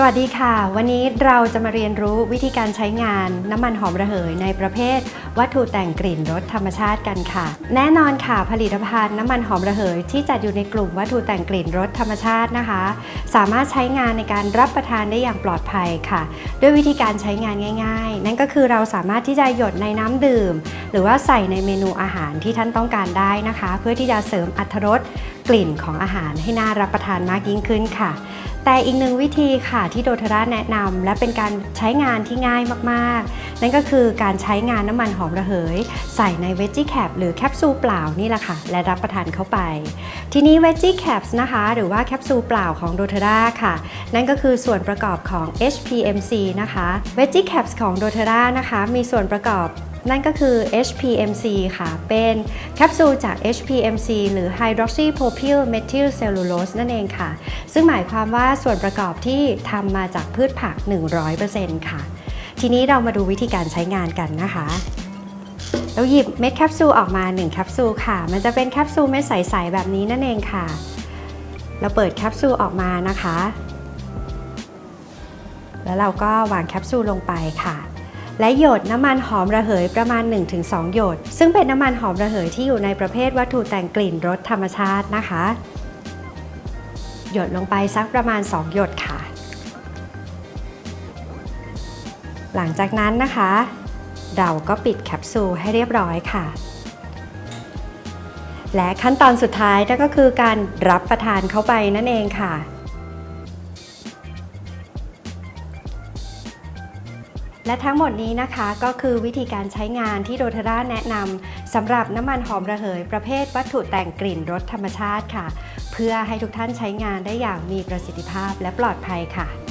สวัสดีค่ะ วันนี้เราจะมาเรียนรู้วิธีการใช้งานน้ำมันหอมระเหยในประเภทวัตถุแต่งกลิ่นรสธรรมชาติกันค่ะ แน่นอนค่ะผลิตภัณฑ์น้ำมันหอมระเหย ที่จัดอยู่ในกลุ่มวัตถุแต่งกลิ่นรสธรรมชาตินะคะ สามารถใช้งานในการรับประทานได้อย่างปลอดภัยค่ะ ด้วยวิธีการใช้งานง่าย ๆ นั่นก็คือเราสามารถที่จะหยดในน้ำดื่ม หรือว่าใส่ในเมนูอาหารที่ท่านต้องการได้นะคะ เพื่อที่จะเสริมอรรถรสกลิ่นของอาหารให้น่ารับประทานมากยิ่งขึ้นค่ะแต่อีกหนึ่งวิธีค่ะที่โดทร่าแนะนำและเป็นการใช้งานที่ง่ายมากๆ นั่นก็คือการใช้งานน้ำมันหอมระเหย ใส่ในเวจ g ีแคปหรือแคปซูลเปล่านี่แหละค่ะ และรับประทานเข้าไป ทีนี้เวจ g ีแคปนะคะ หรือว่าแคปซูลเปล่าของโดทราค่ะ นั่นก็คือส่วนประกอบของ HPMC นะคะเวจ g ีแคปของโดทรานะคะ มีส่วนประกอบนั่นก็คือ HPMC ค่ะ เป็นแคปซูลจาก HPMC หรือ Hydroxypropyl Methyl Cellulose นั่นเองค่ะ ซึ่งหมายความว่าส่วนประกอบที่ทำมาจากพืชผัก 100%ค่ะ ทีนี้เรามาดูวิธีการใช้งานกันนะคะ เราหยิบเม็ดแคปซูลออกมา1แคปซูลค่ะ มันจะเป็นแคปซูลเม็ดใสๆแบบนี้นั่นเองค่ะ เราเปิดแคปซูลออกมานะคะ แล้วเราก็วางแคปซูลลงไปค่ะ และหยดน้ำมันหอมระเหยประมาณ 1-2 หยด ซึ่งเป็นน้ำมันหอมระเหยที่อยู่ในประเภทวัตถุแต่งกลิ่นรสธรรมชาตินะคะ หยดลงไปสักประมาณ 2 หยดค่ะ หลังจากนั้นนะคะ เราก็ปิดแคปซูลให้เรียบร้อยค่ะ และขั้นตอนสุดท้ายนั่นก็คือการรับประทานเข้าไปนั่นเองค่ะและทั้งหมดนี้นะคะก็คือวิธีการใช้งานที่โดทร่าแนะนำสำหรับน้ำมันหอมระเหยประเภทวัตถุแต่งกลิ่นรสธรรมชาติค่ะ เพื่อให้ทุกท่านใช้งานได้อย่างมีประสิทธิภาพและปลอดภัยค่ะ